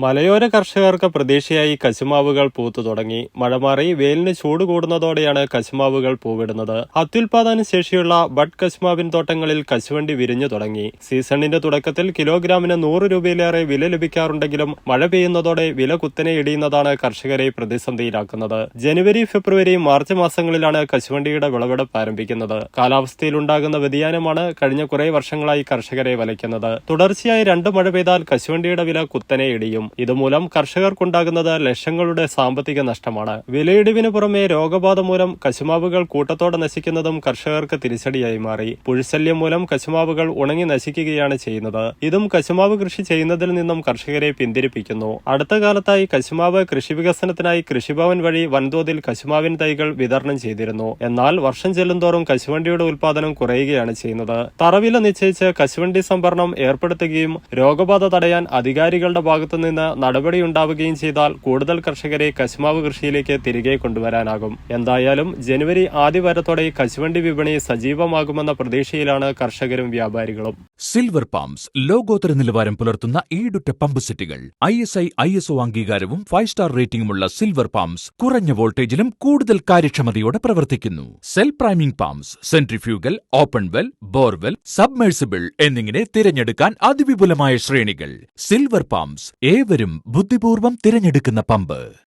മലയോര കർഷകർക്ക് പ്രതീക്ഷയായി കശുമാവുകൾ പൂത്തു തുടങ്ങി. മഴ മാറി വേലിന് ചൂട് കൂടുന്നതോടെയാണ് കശുമാവുകൾ പൂവിടുന്നത്. അത്യുൽപാദന ശേഷിയുള്ള ബഡ് കശുമാവിൻ തോട്ടങ്ങളിൽ കശുവണ്ടി വിരിഞ്ഞു തുടങ്ങി. സീസണിന്റെ തുടക്കത്തിൽ കിലോഗ്രാമിന് നൂറ് രൂപയിലേറെ വില ലഭിക്കാറുണ്ടെങ്കിലും മഴ പെയ്യുന്നതോടെ വില കുത്തനെ ഇടിയുന്നതാണ് കർഷകരെ പ്രതിസന്ധിയിലാക്കുന്നത്. ജനുവരി ഫെബ്രുവരി മാർച്ച് മാസങ്ങളിലാണ് കശുവണ്ടിയുടെ വിളവെടുപ്പ് ആരംഭിക്കുന്നത്. കാലാവസ്ഥയിലുണ്ടാകുന്ന വ്യതിയാനമാണ് കഴിഞ്ഞ കുറേ വർഷങ്ങളായി കർഷകരെ വലയ്ക്കുന്നത്. തുടർച്ചയായി രണ്ട് മഴ പെയ്താൽ കശുവണ്ടിയുടെ വില കുത്തനെ ഇടിയും. ഇതുമൂലം കർഷകർക്കുണ്ടാകുന്നത് ലക്ഷങ്ങളുടെ സാമ്പത്തിക നഷ്ടമാണ്. വിലയിടിവിന് പുറമെ രോഗബാധ മൂലം കശുമാവുകൾ കൂട്ടത്തോടെ നശിക്കുന്നതും കർഷകർക്ക് തിരിച്ചടിയായി മാറി. പുഴുശല്യം മൂലം കശുമാവുകൾ ഉണങ്ങി നശിക്കുകയാണ് ചെയ്യുന്നത്. ഇതും കശുമാവ് കൃഷി ചെയ്യുന്നതിൽ നിന്നും കർഷകരെ പിന്തിരിപ്പിക്കുന്നു. അടുത്ത കാലത്തായി കശുമാവ് കൃഷി വികസനത്തിനായി കൃഷിഭവൻ വഴി വൻതോതിൽ കശുമാവിൻ തൈകൾ വിതരണം ചെയ്തിരുന്നു. എന്നാൽ വർഷം ചെല്ലുന്തോറും കശുവണ്ടിയുടെ ഉൽപാദനം കുറയുകയാണ് ചെയ്യുന്നത്. തറവില നിശ്ചയിച്ച് കശുവണ്ടി സംഭരണം ഏർപ്പെടുത്തുകയും രോഗബാധ തടയാൻ അധികാരികളുടെ ഭാഗത്തുനിന്ന് നടപടിയുണ്ടാവുകയും ചെയ്താൽ കൂടുതൽ കർഷകരെ കശുമാവ് കൃഷിയിലേക്ക് തിരികെ കൊണ്ടുവരാനാകും. എന്തായാലും ജനുവരി ആദ്യവാരത്തോടെ കശുവണ്ടി വിപണി സജീവമാകുമെന്ന പ്രതീക്ഷയിലാണ് കർഷകരും വ്യാപാരികളും. സിൽവർ പാംസ് ലോകോത്തര നിലവാരം പുലർത്തുന്ന ഈടുറ്റ പമ്പ് സെറ്റുകൾ I S I I S O അംഗീകാരവും ഫൈവ് സ്റ്റാർ റേറ്റിംഗുമുള്ള സിൽവർ പാംസ് കുറഞ്ഞ വോൾട്ടേജിലും കൂടുതൽ കാര്യക്ഷമതയോടെ പ്രവർത്തിക്കുന്നു. Self priming pumps centrifugal open well borewell submersible എന്നിങ്ങനെ തിരഞ്ഞെടുക്കാൻ അതിവിപുലമായ ശ്രേണികൾ. സിൽവർ പാംസ് ഏവരും ബുദ്ധിപൂർവം തിരഞ്ഞെടുക്കുന്ന പമ്പ്.